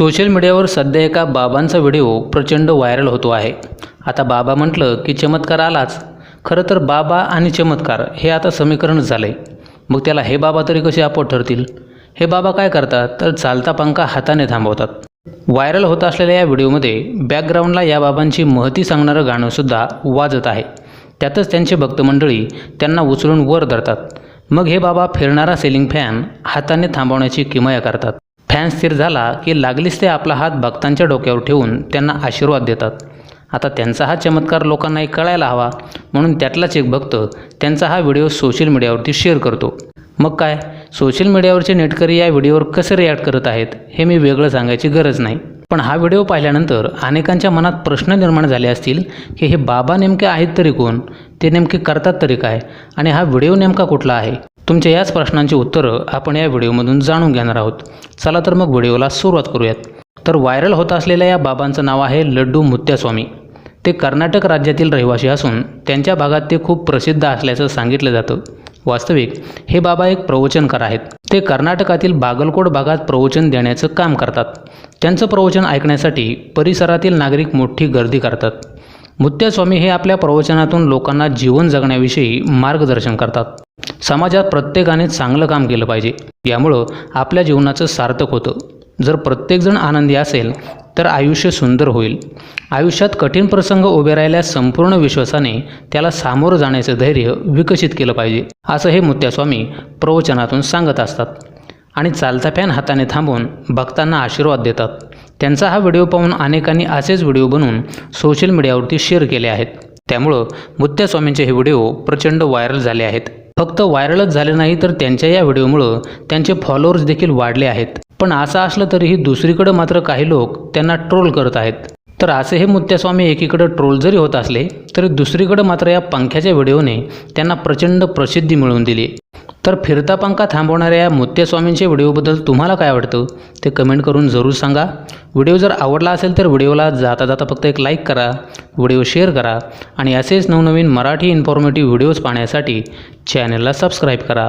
Social मीडियावर सध्या एका बाबांचा व्हिडिओ प्रचंड व्हायरल होतो आहे. आता बाबा म्हटलं की चमत्कार आलाच. खरं तर बाबा आणि चमत्कार हे आता समीकरणच झालं आहे मग त्याला हे बाबा तरी कसे आपोट ठरतील? हे बाबा काय करतात? तर चालता पंखा हाताने थांबवतात. व्हायरल होत असलेल्या या व्हिडिओमध्ये बॅकग्राऊंडला या बाबांची महती सांगणारं गाणंसुद्धा वाजत आहे. त्यातच त्यांचे भक्तमंडळी त्यांना उचलून वर धरतात. मग हे बाबा फिरणारा सेलिंग फॅन हाताने थांबवण्याची किमया करतात. फॅन स्थिर झाला की लागलीच ते आपला हात भक्तांच्या डोक्यावर ठेवून त्यांना आशीर्वाद देतात. आता त्यांचा हा चमत्कार लोकांनाही कळायला हवा म्हणून त्यातलाच एक भक्त त्यांचा हा व्हिडिओ सोशल मीडियावरती शेअर करतो. मग काय? सोशल मीडियावरचे नेटकरी या व्हिडिओवर कसे रिॲक्ट करत आहेत हे मी वेगळं सांगायची गरज नाही. पण हा व्हिडिओ पाहिल्यानंतर अनेकांच्या मनात प्रश्न निर्माण झाले असतील की हे बाबा नेमके आहेत तरी कोण? ते नेमके करतात तरी काय? आणि हा व्हिडिओ नेमका कुठला आहे? तुमच्या याच प्रश्नांची उत्तरं आपण या व्हिडिओमधून जाणून घेणार आहोत. चला तर मग व्हिडिओला सुरुवात करूयात. तर व्हायरल होत असलेल्या या बाबांचं नाव आहे लड्डू मुत्यास्वामी. ते कर्नाटक राज्यातील रहिवासी असून त्यांच्या भागात ते खूप प्रसिद्ध असल्याचं सांगितलं जातं. वास्तविक हे बाबा एक प्रवचनकार आहेत. ते कर्नाटकातील बागलकोट भागात प्रवचन देण्याचं काम करतात. त्यांचं प्रवचन ऐकण्यासाठी परिसरातील नागरिक मोठी गर्दी करतात. मुत्यास्वामी हे आपल्या प्रवचनातून लोकांना जीवन जगण्याविषयी मार्गदर्शन करतात. समाजात प्रत्येकाने चांगलं काम केलं पाहिजे. यामुळं आपल्या जीवनाचं सार्थक होतं. जर प्रत्येकजण आनंदी असेल तर आयुष्य सुंदर होईल. आयुष्यात कठीण प्रसंग उभे राहिल्या संपूर्ण विश्वासाने त्याला सामोरं जाण्याचं धैर्य विकसित केलं पाहिजे असं हे मुत्यास्वामी प्रवचनातून सांगत असतात. आणि चालता फॅन हाताने थांबून भक्तांना आशीर्वाद देतात. त्यांचा हा व्हिडिओ पाहून अनेकांनी असेच व्हिडिओ बनवून सोशल मीडियावरती शेअर केले आहेत. त्यामुळं मुत्यास्वामींचे हे व्हिडिओ प्रचंड व्हायरल झाले आहेत. फक्त व्हायरलच झाले नाही तर त्यांच्या या व्हिडिओमुळं त्यांचे फॉलोअर्स देखील वाढले आहेत. पण असं असलं तरीही दुसरीकडं मात्र काही लोक त्यांना ट्रोल करत आहेत. तर असे हे मुत्यास्वामी एकीकडं ट्रोल जरी होत असले तरी दुसरीकडं मात्र या पंख्याच्या व्हिडिओने त्यांना प्रचंड प्रसिद्धी मिळवून दिली. तर फिरता पंखा थांबवणाऱ्या या व्हिडिओबद्दल तुम्हाला काय वाटतं ते कमेंट करून जरूर सांगा. व्हिडिओ जर आवडला असेल तर व्हिडिओला जाता जाता फक्त एक लाईक करा व्हिडिओ शेअर करा आणि असेच नवनवीन मराठी इन्फॉर्मेटिव्ह व्हिडिओज पाहण्यासाठी चॅनलला सबस्क्राईब करा.